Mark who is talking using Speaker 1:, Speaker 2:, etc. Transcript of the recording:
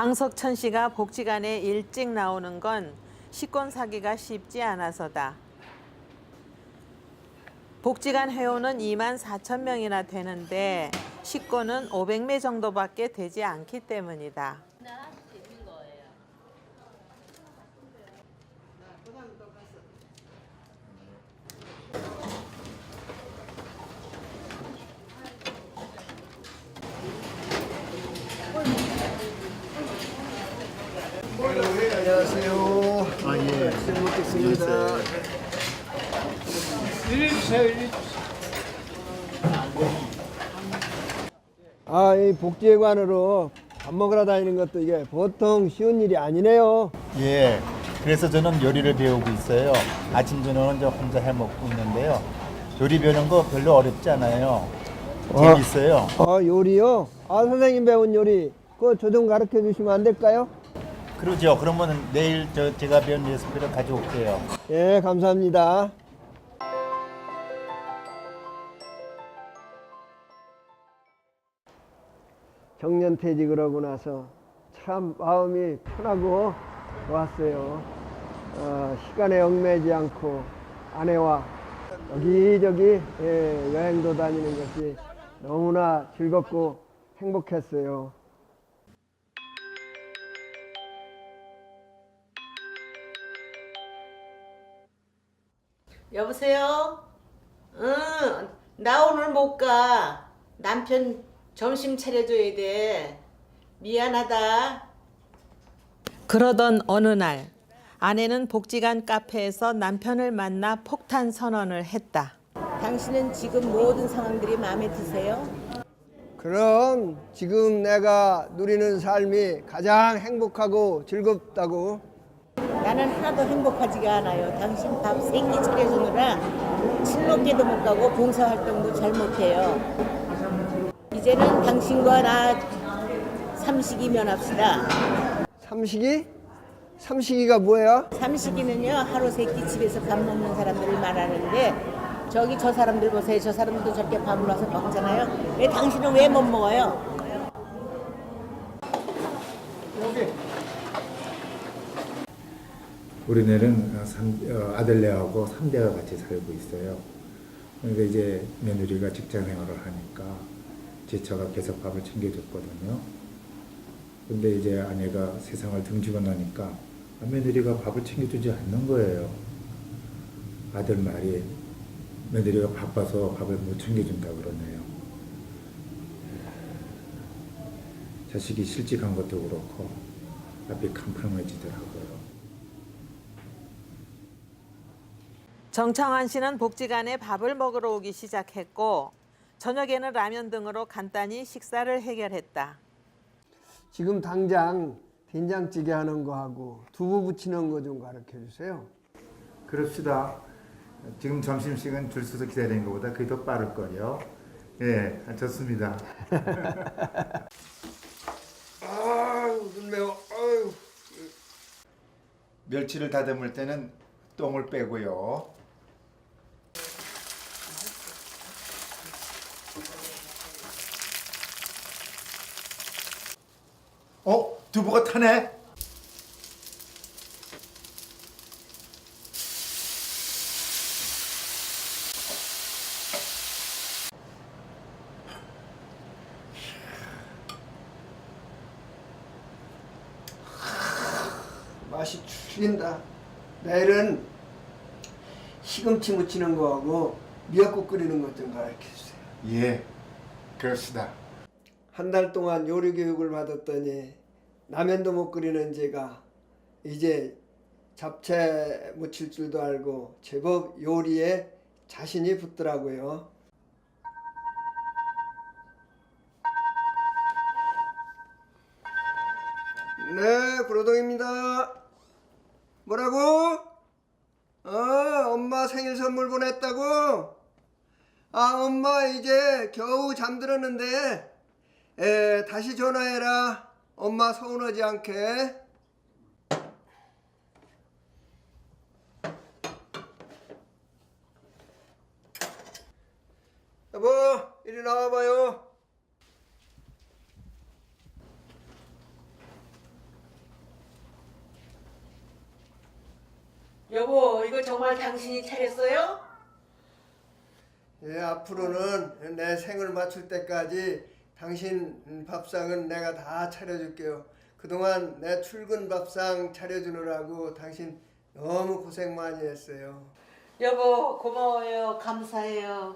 Speaker 1: 황석천 씨가 복지관에 일찍 나오는 건 식권 사기가 쉽지 않아서다. 복지관 회원은 2만 4천 명이나 되는데 식권은 500매 정도밖에 되지 않기 때문이다.
Speaker 2: 안녕하세요.
Speaker 3: 아, 예.
Speaker 2: 잘 먹겠습니다. 아, 이 복지회관으로 밥 먹으러 다니는 것도 이게 보통 쉬운 일이 아니네요.
Speaker 3: 예. 그래서 저는 요리를 배우고 있어요. 아침 저녁은 저 혼자 해 먹고 있는데요. 요리 배우는 거 별로 어렵지 않아요. 재밌어요.
Speaker 2: 아, 요리요? 아, 선생님 배운 요리. 그거 저 좀 가르쳐 주시면 안 될까요?
Speaker 3: 그러죠. 그러면 내일 저 제가 배운 레시피를 가져올게요.
Speaker 2: 예, 감사합니다. 정년퇴직을 하고 나서 참 마음이 편하고 좋았어요. 어, 시간에 얽매지 않고 아내와 여기저기 예, 여행도 다니는 것이 너무나 즐겁고 행복했어요.
Speaker 4: 여보세요? 응, 나 오늘 못 가. 남편 점심 차려줘야 돼. 미안하다.
Speaker 1: 그러던 어느 날 아내는 복지관 카페에서 남편을 만나 폭탄 선언을 했다.
Speaker 4: 당신은 지금 모든 상황들이 마음에 드세요?
Speaker 2: 그럼 지금 내가 누리는 삶이 가장 행복하고 즐겁다고
Speaker 4: 나는 하나도 행복하지가 않아요. 당신 밥 세 끼 차려주느라 칠먹게도 못 가고 봉사활동도 잘 못해요. 이제는 당신과 나 삼식이 면 합시다.
Speaker 2: 삼식이? 삼식이가 뭐예요?
Speaker 4: 삼식이는요 하루 세 끼 집에서 밥 먹는 사람들을 말하는데 저기 저 사람들 보세요 저 사람들도 저렇게 밥을 와서 먹잖아요 왜 당신은 왜 못 먹어요?
Speaker 5: 우리네는 삼- 어, 아들네하고 3대가 같이 살고 있어요. 그러니까 이제 며느리가 직장 생활을 하니까 지쳐가 계속 밥을 챙겨줬거든요. 근데 이제 아내가 세상을 등지고 나니까 며느리가 밥을 챙겨주지 않는 거예요. 아들 말이 며느리가 바빠서 밥을 못 챙겨준다 그러네요. 자식이 실직한 것도 그렇고 앞이 캄캄해지더라고요.
Speaker 1: 정창환 씨는 복지관에 밥을 먹으러 오기 시작했고 저녁에는 라면 등으로 간단히 식사를 해결했다.
Speaker 2: 지금 당장 된장찌개 하는 거 하고 두부 부치는 거 좀 가르쳐 주세요.
Speaker 5: 그럽시다. 지금 점심시간 줄 서서 기다리는 것보다 그게 더 빠를 거요. 예, 좋습니다.
Speaker 2: 아우 눈 매워. 아유.
Speaker 5: 멸치를 다듬을 때는 똥을 빼고요. 어, 두부가 타네.
Speaker 2: 맛이 죽인다. 내일은 시금치 무치는 거 하고 미역국 끓이는 것 좀 가르쳐 주세요.
Speaker 5: 예, 그럽시다.
Speaker 2: 한 달 동안 요리 교육을 받았더니 라면도 못 끓이는 제가 이제 잡채 무칠 줄도 알고 제법 요리에 자신이 붙더라고요. 네, 구로동입니다. 뭐라고? 어, 엄마 생일 선물 보냈다고? 아, 엄마 이제 겨우 잠들었는데, 에, 다시 전화해라. 엄마 서운하지 않게. 여보, 이리 나와봐요.
Speaker 1: 여보, 이거 정말 당신이 차렸어요?
Speaker 2: 예, 앞으로는 내 생을 맞출 때까지 당신 밥상은 내가 다 차려줄게요. 그동안 내 출근 밥상 차려주느라고 당신 너무 고생 많이 했어요.
Speaker 1: 여보, 고마워요. 감사해요.